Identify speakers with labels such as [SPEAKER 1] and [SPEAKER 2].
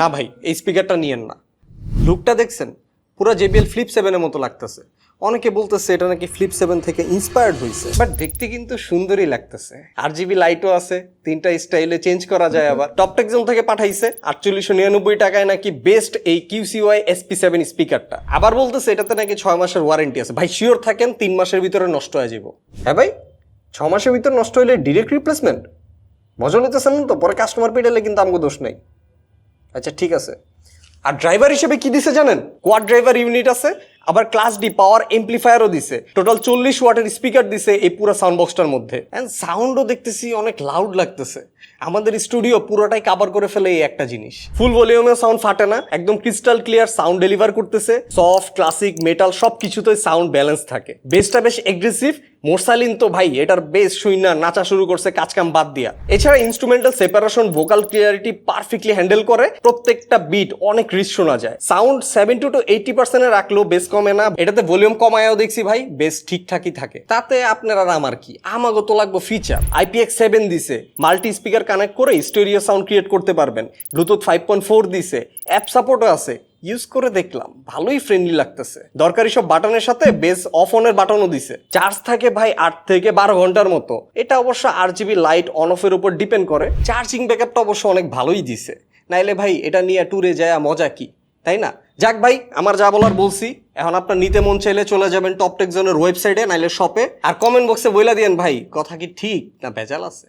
[SPEAKER 1] না ভাই, এই স্পিকারটা নিয়েন না। লুকটা দেখছেন? পুরো জেবিএল ফ্লিপ সেভেনের মতো লাগতেছে। অনেকে বলতেছে এটা নাকি ফ্লিপ সেভেন থেকে ইন্সপায়ার্ড হয়েছে বাট দেখতে কিন্তু সুন্দরই লাগতেছে। আর জিবি লাইটও আছে, তিনটা স্টাইলে চেঞ্জ করা যায় আবার। টপ টেকজন থেকে পাঠাইছে, আটচল্লিশশো নিরানব্বই টাকায় নাকি বেস্ট এই কিউসিওয়াই এসপি সেভেন স্পিকারটা আবার বলতেছে এটাতে নাকি ছয় মাসের ওয়ারেন্টি আছে। ভাই শিওর থাকেন, তিন মাসের ভিতরে নষ্ট হয়ে যাব হ্যাঁ ভাই ছ মাসের ভিতরে নষ্ট হলে ডিরেক্ট রিপ্লেসমেন্ট মজা নিতেছেন তো? পরে কাস্টমার পেটালে কিন্তু আমাকে দোষ নেই। আচ্ছা ঠিক আছে। আর ড্রাইভার হিসেবে কি দিছে জানেন? কোয়াড ড্রাইভার ইউনিট আছে আবার ক্লাস ডি পাওয়ার এমপ্লিফায়ারও দিছে। টোটাল চল্লিশ ওয়াটের স্পিকার দিছে এই পুরো সাউন্ড বক্সটার মধ্যে। অ্যান্ড সাউন্ডও দেখতেছি অনেক লাউড লাগতেছে। আমাদের স্টুডিও পুরোটাই কাভার করে ফেলে এই একটা জিনিস। ফুল ভলিউমে সাউন্ড ফাটে না, একদম ক্রিস্টাল ক্লিয়ার সাউন্ড ডেলিভার করতেছে। সফট ক্লাসিক মেটাল সব কিছুতেই সাউন্ড ব্যালেন্স থাকে। বেসটা বেশ এগ্রেসিভ মোরসালিন তো ভাই, এটার বেস শুইনা নাচা শুরু করছে, কাজকাম বাদ দিয়া। এছাড়া instrumental separation vocal clarity perfectly handle করে, প্রত্যেকটা বিট অনেক রিচ শোনা যায়। সাউন্ড সেভেন্টি টু এইটি পার্সেন্টে রাখলেও বেস কমে না। এটাতে ভলিউম কমায়ও দেখছি ভাই বেশ ঠিকঠাকই থাকে। তাতে আপনার আর আমার কি? আমাগো তো লাগবে ফিচার আইপিএক্স সেভেন দিছে। মাল্টি স্পিকার কানেক্ট করে স্টেরিও সাউন্ড ক্রিয়েট করতে পারবেন। ব্লুটুথ ফাইভ পয়েন্ট ফোর দিছে। অ্যাপ সাপোর্টও আছে। ইউজ করে দেখলাম। ভালোই ফ্রেন্ডলি লাগতেছে। দরকারি সব বাটনের সাথে বেস অফ অনের বাটনও দিছে। চার্জ থাকে ভাই আট থেকে বারো ঘণ্টার মতো। এটা অবশ্য আর জিবি লাইট অন অফের উপর ডিপেন্ড করে। চার্জিং ব্যাকআপটা অবশ্য অনেক ভালোই দিছে। নাইলে ভাই এটা নিয়ে ট্যুরে যায় মজা কি? তাই না? যাক ভাই, আমার যা বলার বলছি। এখন আপনার নিতে মন চাইলে চলে যাবেন টপ টেকজনের ওয়েবসাইটে নাইলে শপে আর কমেন্ট বক্সে বইলা দিয়েন ভাই, কথা কি ঠিক না ভেজাল আছে?